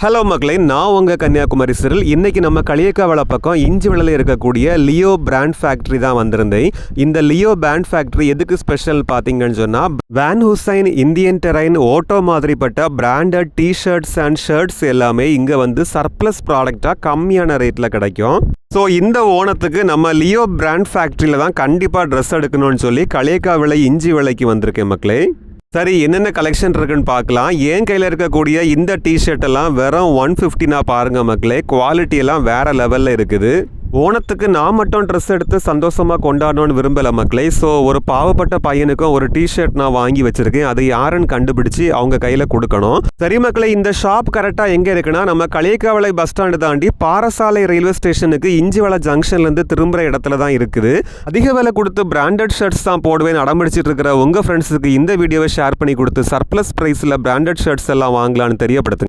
Hello மக்களே நான் உங்கள் கன்னியாகுமரி சிறில். இன்றைக்கி நம்ம களியக்காவளை பக்கம் இஞ்சி விலையில் இருக்கக்கூடிய லியோ பிராண்ட் ஃபேக்ட்ரி தான் வந்திருந்தேன். இந்த லியோ பிராண்ட் ஃபேக்ட்ரி எதுக்கு ஸ்பெஷல் பார்த்தீங்கன்னு சொன்னால் Van Heusen Indian Terrain Otto மாதிரிப்பட்ட பிராண்டட் டிஷர்ட்ஸ் அண்ட் ஷர்ட்ஸ் எல்லாமே இங்கே வந்து சர்ப்ளஸ் ப்ராடக்டாக கம்மியான ரேட்டில் கிடைக்கும். ஸோ இந்த ஓணத்துக்கு நம்ம லியோ பிராண்ட் ஃபேக்ட்ரியில் தான் கண்டிப்பாக ட்ரெஸ் எடுக்கணும்னு சொல்லி களியக்கா விலை இஞ்சி விலைக்கு வந்திருக்கேன் மக்களே. சரி என்னென்ன கலெக்ஷன் இருக்குன்னு பார்க்கலாம். என் கையில் இருக்கக்கூடிய இந்த டிஷர்ட் எல்லாம் வெறும் ஒன் ஃபிஃப்டினா பாருங்க மக்களே. குவாலிட்டி எல்லாம் வேற லெவலில் இருக்குது. ஓணத்துக்கு நான் மட்டும் ட்ரெஸ் எடுத்து சந்தோஷமாக கொண்டாடணும்னு விரும்பல மக்களே. ஸோ ஒரு பாவப்பட்ட பையனுக்கும் ஒரு டிஷர்ட் நான் வாங்கி வச்சிருக்கேன். அதை யாருன்னு கண்டுபிடிச்சு அவங்க கையில் கொடுக்கணும். சரி மக்களை இந்த ஷாப் கரெக்டாக எங்கே இருக்குன்னா நம்ம கலியக்காவளை பஸ் ஸ்டாண்டு தாண்டி பாரசாலை ரயில்வே ஸ்டேஷனுக்கு இஞ்சிவளை ஜங்ஷன்லேருந்து திரும்புகிற இடத்துல தான் இருக்குது. அதிக விலை கொடுத்து பிராண்டட் ஷர்ட்ஸ் தான் போடுவேன் அடம்பிடிச்சிட்டு இருக்கிற உங்கள் ஃப்ரெண்ட்ஸுக்கு இந்த வீடியோவை ஷேர் பண்ணி கொடுத்து சர்ப்ளஸ் ப்ரைஸில் பிராண்டட் ஷர்ட்ஸ் எல்லாம் வாங்கலான்னு தெரியப்படுத்துங்க.